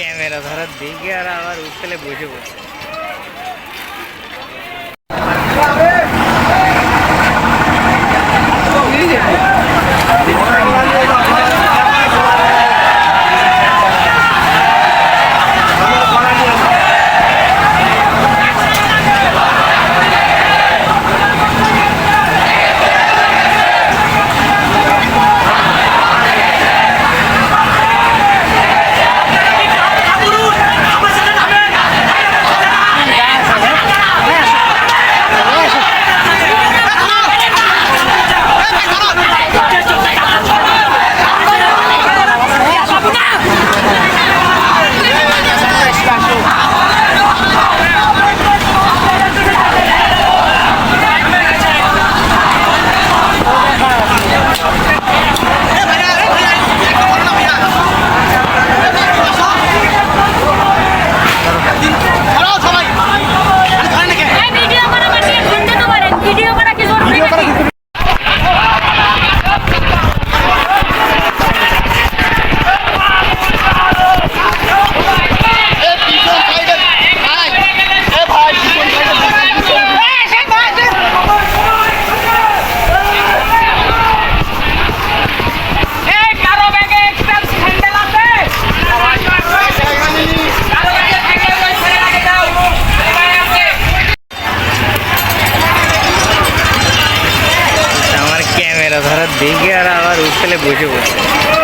camera ধরার দিকে আর আবার উঠলে বসে বসে এই ক্যামেরা দিকে আর আবার উঠলে বসে পড়ছে